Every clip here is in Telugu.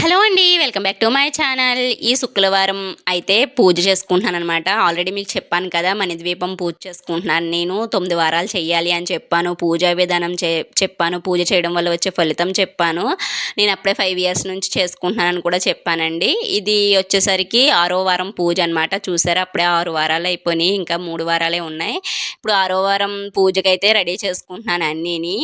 హలో అండి welcome back to my channel. ఈ శుక్రవారం అయితే పూజ చేసుకుంటున్నాను అనమాట ఆల్రెడీ మీకు చెప్పాను కదా మణి ద్వీపం పూజ చేసుకుంటున్నాను నేను. తొమ్మిది వారాలు చేయాలి అని చెప్పాను. పూజా విధానం చే చెప్పాను. పూజ చేయడం వల్ల వచ్చే ఫలితం చెప్పాను. నేను అప్పుడే ఫైవ్ ఇయర్స్ నుంచి చేసుకుంటున్నానని కూడా చెప్పానండి. ఇది వచ్చేసరికి ఆరో వారం పూజ అనమాట చూసారా అప్పుడే ఆరు వారాలు అయిపోయినాయి. ఇంకా మూడు వారాలే ఉన్నాయి. ఇప్పుడు ఆరో వారం పూజకైతే రెడీ చేసుకుంటున్నాను అన్నీని.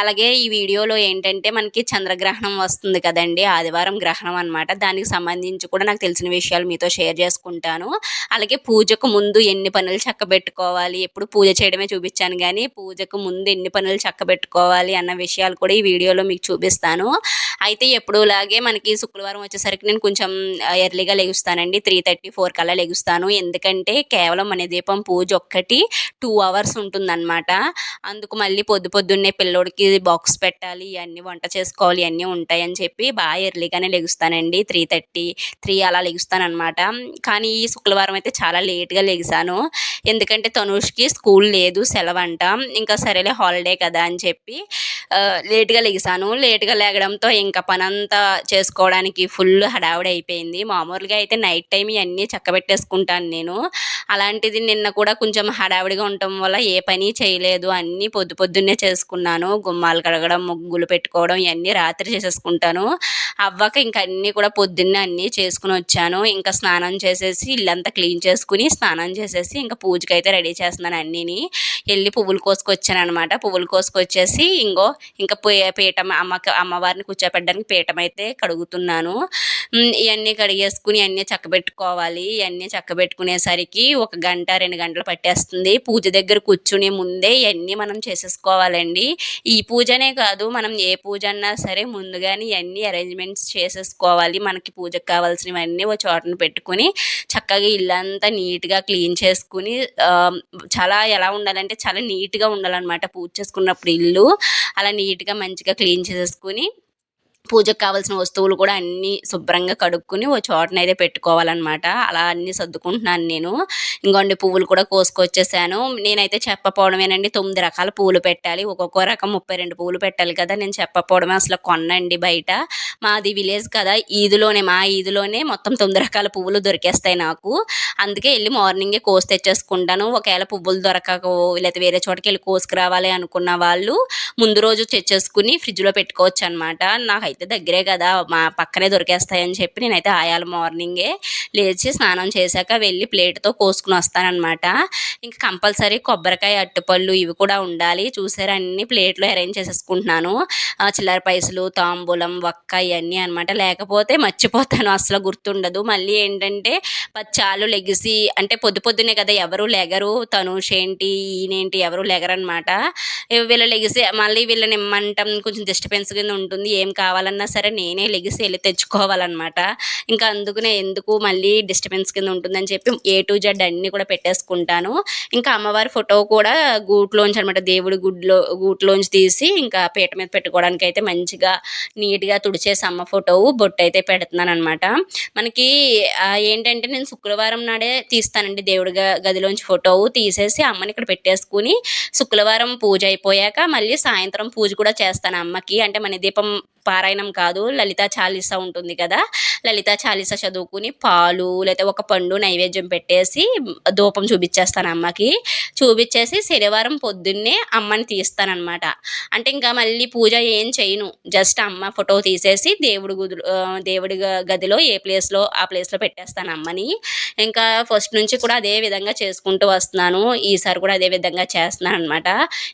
అలాగే ఈ వీడియోలో ఏంటంటే మనకి చంద్రగ్రహణం వస్తుంది కదండి. ఆదివారం గ్రహణం అనమాట దానికి సంబంధించి కూడా నాకు తెలిసిన విషయాలు మీతో షేర్ చేసుకుంటాను. అలాగే పూజకు ముందు ఎన్ని పనులు చక్కబెట్టుకోవాలి ఎప్పుడు పూజ చేయడమే చూపించాను కానీ పూజకు ముందు ఎన్ని పనులు చక్కబెట్టుకోవాలి అన్న విషయాలు కూడా ఈ వీడియోలో మీకు చూపిస్తాను. అయితే ఎప్పుడులాగే మనకి శుక్రవారం వచ్చేసరికి నేను కొంచెం ఎర్లీగా లెగుస్తానండి. త్రీ థర్టీ ఫోర్ కల్లా లెగుస్తాను. ఎందుకంటే కేవలం మన దీపం పూజ ఒక్కటి టూ అవర్స్ ఉంటుందన్నమాట. అందుకు మళ్ళీ పొద్దు పొద్దున్నే పిల్లోడికి బాక్స్ పెట్టాలి ఇవన్నీ వంట చేసుకోవాలి ఇవన్నీ ఉంటాయని చెప్పి బాగా ఎర్లీగానే లెగుస్తానండి. త్రీ థర్టీ త్రీ అలా లెగుస్తానమాట కానీ ఈ శుక్రవారం అయితే చాలా లేట్గా లెగిసాను. ఎందుకంటే తనుష్కి స్కూల్ లేదు సెలవు అంట ఇంకా సరేలే హాలిడే కదా అని చెప్పి లేట్గా లెగిసాను. లేట్గా లేగడంతో ఇంకా పనంతా చేసుకోవడానికి ఫుల్ హడావుడి అయిపోయింది మామూలుగా అయితే నైట్ టైం ఇవన్నీ చక్కబెట్టేసుకుంటాను నేను. అలాంటిది నిన్న కూడా కొంచెం హడావిడిగా ఉండటం వల్ల ఏ పని చేయలేదు. అన్నీ పొద్దు పొద్దున్నే చేసుకున్నాను. గుమ్మాలు కడగడం ముగ్గులు పెట్టుకోవడం ఇవన్నీ రాత్రి చేసేసుకుంటాను. అవ్వక ఇంకా అన్నీ కూడా పొద్దున్నే అన్నీ చేసుకుని వచ్చాను. ఇంకా స్నానం చేసేసి ఇల్లంతా క్లీన్ చేసుకుని స్నానం చేసేసి ఇంకా పూజకి అయితే రెడీ చేస్తున్నాను అన్నీని. వెళ్ళి పువ్వులు కోసుకొచ్చాను అనమాట పువ్వులు కోసుకొచ్చేసి ఇంకో ఇంకా పీఠం అమ్మకి అమ్మవారిని కూర్చోపెట్టడానికి పీఠం అయితే కడుగుతున్నాను ఇవన్నీ కడిగేసుకుని అన్నీ చక్కబెట్టుకోవాలి. ఇవన్నీ చక్కబెట్టుకునేసరికి ఒక గంట రెండు గంటలు పట్టేస్తుంది. పూజ దగ్గర కూర్చునే ముందే ఇవన్నీ మనం చేసేసుకోవాలండి. ఈ పూజనే కాదు మనం ఏ పూజ అన్నా సరే ముందుగానే ఇవన్నీ అరేంజ్మెంట్స్ చేసేసుకోవాలి. మనకి పూజకు కావాల్సినవన్నీ ఒక చోటన పెట్టుకుని చక్కగా ఇల్లంతా నీట్గా క్లీన్ చేసుకుని చాలా ఎలా ఉండాలంటే చాలా నీట్గా ఉండాలన్నమాట పూజ చేసుకున్నప్పుడు ఇల్లు. అలా నీట్గా మంచిగా క్లీన్ చేసేసుకుని పూజకు కావాల్సిన వస్తువులు కూడా అన్నీ శుభ్రంగా కడుక్కుని ఓ చోటన అయితే పెట్టుకోవాలన్నమాట. అలా అన్నీ సర్దుకుంటున్నాను నేను. ఇంకోండి పువ్వులు కూడా కోసుకొచ్చేసాను. నేనైతే చెప్పపోవడమేనండి తొమ్మిది రకాల పువ్వులు పెట్టాలి. ఒక్కొక్క రకం ముప్పై రెండు పువ్వులు పెట్టాలి కదా నేను చెప్పపోవడమే అసలు కొనండి బయట. మాది విలేజ్ కదా ఈదులోనే మా ఈదులోనే మొత్తం తొమ్మిది రకాల పువ్వులు దొరికేస్తాయి నాకు. అందుకే వెళ్ళి మార్నింగే కోసి తెచ్చేసుకుంటాను. ఒకవేళ పువ్వులు దొరకకో లేకపోతే వేరే చోటకి వెళ్ళి కోసుకురావాలి అనుకున్న వాళ్ళు ముందు రోజు తెచ్చేసుకుని ఫ్రిడ్జ్లో పెట్టుకోవచ్చు అనమాట నాకైతే దగ్గరే కదా మా పక్కనే దొరికేస్తాయని చెప్పి నేనైతే ఆయాల మార్నింగే లేచి స్నానం చేశాక వెళ్ళి ప్లేట్తో కోసుకుని వస్తానమాట ఇంకా కంపల్సరీ కొబ్బరికాయ అట్టుపళ్ళు ఇవి కూడా ఉండాలి. చూసారా అన్ని ప్లేట్లో అరేంజ్ చేసేసుకుంటున్నాను. ఆ, చిల్లర పైసలు తాంబూలం వక్క ఇవన్నీ అనమాట లేకపోతే మర్చిపోతాను అసలు గుర్తుండదు. మళ్ళీ ఏంటంటే పచ్చాలు లెగిసి అంటే పొద్దు పొద్దునే కదా ఎవరు లెగరు? తనుష్ ఏంటి ఈయనేంటి ఎవరు లెగరనమాట వీళ్ళు లెగిసి మళ్ళీ వీళ్ళని ఇమ్మంటాం కొంచెం డిస్టర్బెన్స్ కింద ఉంటుంది ఏం కావాలన్నా సరే నేనే లెగిసి వెళ్ళి తెచ్చుకోవాలన్నమాట. ఇంకా అందుకనే ఎందుకు మళ్ళీ డిస్టర్బెన్స్ కింద ఉంటుందని చెప్పి ఏ టు జెడ్ అన్నీ కూడా పెట్టేసుకుంటాను. ఇంకా అమ్మవారి ఫోటో కూడా గూట్లోంచి అనమాట దేవుడి గుడ్లో గూట్లోంచి తీసి ఇంకా పీట మీద పెట్టుకోవడానికి అయితే మంచిగా నీట్గా తుడిచేసి అమ్మ ఫోటో బొట్టు అయితే పెడుతున్నాను అనమాట మనకి ఏంటంటే నేను శుక్రవారం నాడే తీస్తానండి దేవుడి గదిలోంచి ఫోటో తీసేసి అమ్మని ఇక్కడ పెట్టేసుకుని శుక్రవారం పూజ అయిపోయాక మళ్ళీ సాయంత్రం పూజ కూడా చేస్తాను అమ్మకి. అంటే మన దీపం పారాయణం కాదు లలిత చాలీస ఉంటుంది కదా. లలిత చాలీస చదువుకుని పాలు లేకపోతే ఒక పండు నైవేద్యం పెట్టేసి ధూపం చూపించేస్తాను అమ్మకి. చూపించేసి శనివారం పొద్దున్నే అమ్మని తీస్తానన్నమాట. అంటే ఇంకా మళ్ళీ పూజ ఏం చేయను. జస్ట్ అమ్మ ఫోటో తీసేసి దేవుడి గుడి దేవుడి గదిలో ఏ ప్లేస్లో ఆ ప్లేస్లో పెట్టేస్తాను అమ్మని. ఇంకా ఫస్ట్ నుంచి కూడా అదే విధంగా చేసుకుంటూ వస్తున్నాను. ఈసారి కూడా అదే విధంగా చేస్తున్నాను అనమాట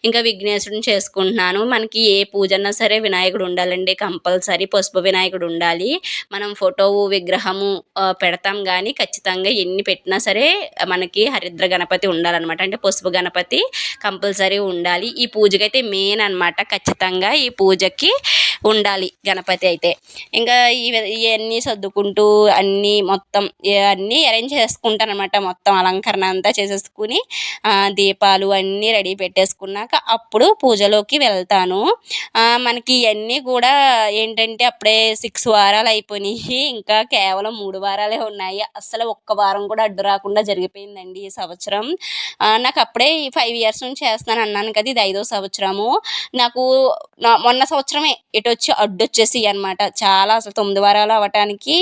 ఇంకా విఘ్నేశ్వరుని చేసుకుంటున్నాను. మనకి ఏ పూజ అన్నా సరే వినాయకుడు ఉండాలండి. కంపల్సరీ పసుపు వినాయకుడు ఉండాలి. మనం ఫోటో విగ్రహము పెడతాం కానీ ఖచ్చితంగా ఎన్ని పెట్టినా సరే మనకి హరిద్ర గణపతి ఉండాలన్నమాట. అంటే పసుపు గణపతి కంపల్సరీ ఉండాలి. ఈ పూజకైతే మెయిన్ అన్నమాట. ఖచ్చితంగా ఈ పూజకి ఉండాలి గణపతి అయితే. ఇంకా ఇవన్నీ సర్దుకుంటూ అన్నీ మొత్తం అన్నీ అరేంజ్ చేసుకుంటాను అనమాట మొత్తం అలంకరణ అంతా చేసేసుకుని దీపాలు అన్నీ రెడీ పెట్టేసుకున్నాక అప్పుడు పూజలోకి వెళ్తాను. మనకి ఇవన్నీ కూడా ఏంటంటే అప్పుడే సిక్స్ వారాలు అయిపోయినాయి. ఇంకా కేవలం మూడు వారాలే ఉన్నాయి. అస్సలు ఒక్క వారం కూడా అడ్డు రాకుండా జరిగిపోయిందండి ఈ సంవత్సరం. నాకు అప్పుడే ఫైవ్ ఇయర్స్ నుంచి చేస్తాను అన్నాను కదా ఇది ఐదో సంవత్సరము. నాకు మొన్న సంవత్సరమే ఇటు వచ్చి అడ్డు వచ్చేసి అనమాట చాలా అసలు తొమ్మిది వారాలు అవ్వటానికి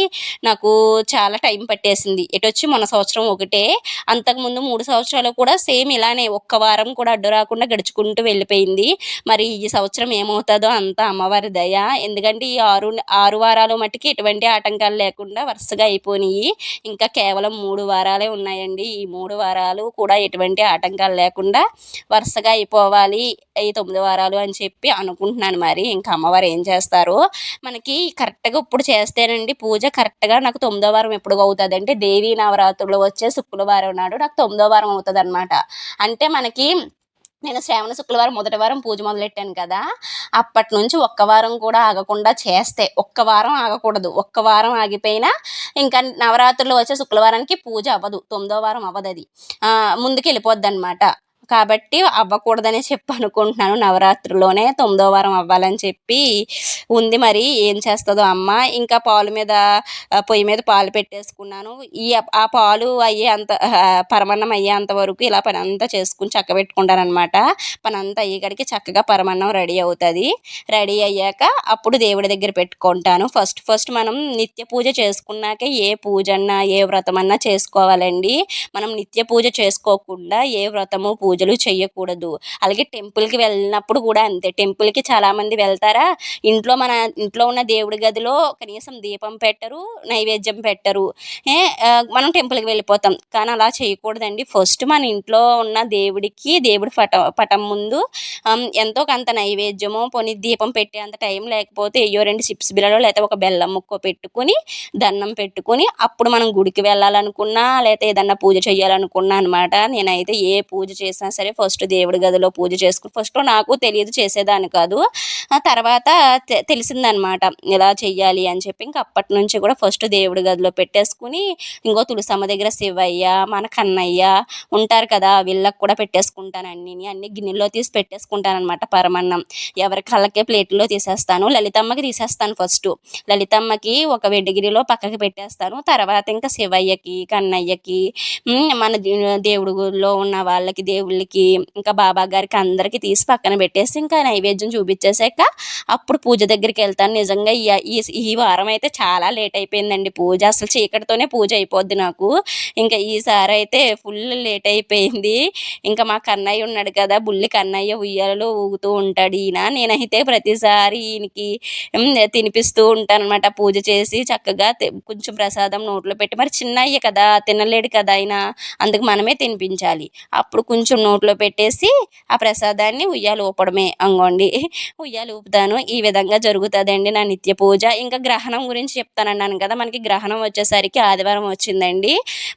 నాకు చాలా టైం పట్టేసింది. ఇటు వచ్చి మొన్న సంవత్సరం ఒకటే. అంతకుముందు మూడు సంవత్సరాలు కూడా సేమ్ ఇలానే ఒక్క వారం కూడా అడ్డు రాకుండా గడుచుకుంటూ వెళ్ళిపోయింది. మరి ఈ సంవత్సరం ఏమవుతుందో అంతా అమ్మవారి దయ ఎందుకంటే ఈ ఆరు ఆరు వారాలు మట్టుకి ఎటువంటి ఆటంకాలు లేకుండా వరుసగా అయిపోయినాయి ఇంకా కేవలం మూడు వారాలే ఉన్నాయండి. ఈ మూడు వారాలు కూడా ఎటువంటి ఆటంకాలు లేకుండా వరుసగా అయిపోవాలి. ఈ తొమ్మిది వారాలు అని చెప్పి అనుకుంటున్నాను మరి. ఇంకా అమ్మవారు ఏం చేస్తారు మనకి కరెక్ట్గా ఇప్పుడు చేస్తేనండి పూజ కరెక్ట్గా నాకు తొమ్మిదో వారం ఎప్పుడు అవుతుంది అంటే దేవీ నవరాత్రులు వచ్చే శుక్రవారం నాడు నాకు తొమ్మిదో వారం అవుతుంది అనమాట అంటే మనకి నేను శ్రావణ శుక్రవారం మొదటి వారం పూజ మొదలెట్టాను కదా అప్పటి నుంచి ఒక్క వారం కూడా ఆగకుండా చేస్తే ఒక్క వారం ఆగకూడదు. ఒక్క వారం ఆగిపోయినా ఇంకా నవరాత్రులు వచ్చే శుక్రవారానికి పూజ అవ్వదు. తొమ్మిదో వారం అవ్వదు అది ముందుకు వెళ్ళిపోద్ది అనమాట కాబట్టి అవ్వకూడదనే చెప్పి అనుకుంటున్నాను. నవరాత్రిలోనే తొమ్మిదో వారం అవ్వాలని చెప్పి ఉంది మరి. ఏం చేస్తుందో అమ్మ. ఇంకా పాలు మీద పొయ్యి మీద పాలు పెట్టేసుకున్నాను. ఈ ఆ పాలు అయ్యే అంత పరమన్నం అయ్యేంత వరకు ఇలా పని అంతా చేసుకుని చక్క పెట్టుకుంటారనమాట పని అంతా అయ్యేకాడికి చక్కగా పరమన్నం రెడీ అవుతుంది. రెడీ అయ్యాక అప్పుడు దేవుడి దగ్గర పెట్టుకుంటాను. ఫస్ట్ ఫస్ట్ మనం నిత్య పూజ చేసుకున్నాక ఏ పూజ అన్నా ఏ వ్రతం అన్నా చేసుకోవాలండి. మనం నిత్య పూజ చేసుకోకుండా ఏ వ్రతము పూజ పూజలు చేయకూడదు అలాగే టెంపుల్కి వెళ్ళినప్పుడు కూడా అంతే. టెంపుల్కి చాలామంది వెళ్తారా? ఇంట్లో మన ఇంట్లో ఉన్న దేవుడి గదిలో కనీసం దీపం పెట్టరు నైవేద్యం పెట్టరు. మనం టెంపుల్కి వెళ్ళిపోతాం. కానీ అలా చేయకూడదండి ఫస్ట్ మన ఇంట్లో ఉన్న దేవుడికి దేవుడి పట పటం ముందు ఎంతో కొంత నైవేద్యము పోనీ దీపం పెట్టే అంత టైం లేకపోతే అయ్యో రెండు చిప్స్ బిళ్ళలో లేకపోతే ఒక బెల్లం ముక్క పెట్టుకుని దండం పెట్టుకుని అప్పుడు మనం గుడికి వెళ్ళాలనుకున్నా లేకపోతే ఏదన్నా పూజ చేయాలనుకున్నా అనమాట నేనైతే ఏ పూజ చేసినా సరే ఫస్ట్ దేవుడి గదిలో పూజ చేసుకుని ఫస్ట్లో నాకు తెలియదు చేసేదాన్ని కాదు. తర్వాత తెలిసిందనమాట. ఇలా చెయ్యాలి అని చెప్పి ఇంకా అప్పటి నుంచి కూడా ఫస్ట్ దేవుడి గదిలో పెట్టేసుకుని ఇంకో తులసమ్మ దగ్గర శివయ్య మన కన్నయ్య ఉంటారు కదా వీళ్ళకి కూడా పెట్టేసుకుంటాను అన్ని అన్ని గిన్నెల్లో తీసి పెట్టేసుకుంటాను అనమాట పరమన్నం. ఎవరి కళ్ళకే ప్లేట్లో తీసేస్తాను లలితమ్మకి తీసేస్తాను ఫస్ట్. లలితమ్మకి ఒక వెడ్డిగిరిలో పక్కకి పెట్టేస్తాను. తర్వాత ఇంకా శివయ్యకి కన్నయ్యకి మన దేవుడిలో ఉన్న వాళ్ళకి దేవుళ్ళకి ఇంకా బాబా గారికి అందరికీ తీసి పక్కన పెట్టేసి ఇంకా నైవేద్యం చూపించేసాక అప్పుడు పూజ దగ్గరికి వెళ్తాను. నిజంగా ఈ ఈ వారం అయితే చాలా లేట్ అయిపోయిందండి పూజ. అసలు చీకటితోనే పూజ అయిపోద్ది నాకు. ఇంకా ఈసారి అయితే ఫుల్ లేట్ అయిపోయింది. ఇంకా మా కన్నయ్య ఉన్నాడు కదా బుల్లి కన్నయ్య ఉయ్యాలలో ఊగుతూ ఉంటాడు ఈయన. నేనైతే ప్రతిసారి ఈయనకి తినిపిస్తూ ఉంటాను అనమాట పూజ చేసి. చక్కగా కొంచెం ప్రసాదం నోట్లో పెట్టి మరి చిన్నయ్య కదా తినలేడు కదా ఆయన అందుకు మనమే తినిపించాలి. అప్పుడు కొంచెం నోట్లో పెట్టేసి ఆ ప్రసాదాన్ని ఉయ్యాలు ఊపడమే. అంగోండి. ఉయ్యాలు ఊపుతాను ఈ విధంగా జరుగుతుందండి నా నిత్య పూజ. ఇంకా గ్రహణం గురించి చెప్తానన్నాను కదా మనకి గ్రహణం వచ్చేసరికి ఆదివారం వచ్చిందండి.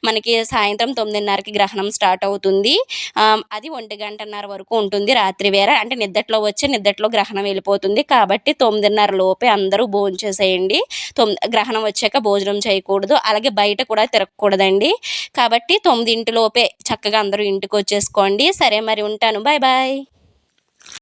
మనకి సాయంత్రం తొమ్మిదిన్నరకి గ్రహణం స్టార్ట్ అవుతుంది. అది ఒంటి గంటన్నర వరకు ఉంటుంది రాత్రి వేళ. అంటే నిద్దట్లో వచ్చి నిద్దట్లో గ్రహణం వెళ్ళిపోతుంది. కాబట్టి తొమ్మిదిన్నర లోపే అందరూ భోజనం చేసేయండి. తొమ్మిది గ్రహణం వచ్చాక భోజనం చేయకూడదు. అలాగే బయట కూడా తిరగకూడదండి. కాబట్టి తొమ్మిదింటిలోపే చక్కగా అందరూ ఇంటికి వచ్చేసుకోండి. సరే మరి ఉంటాను. Bye bye.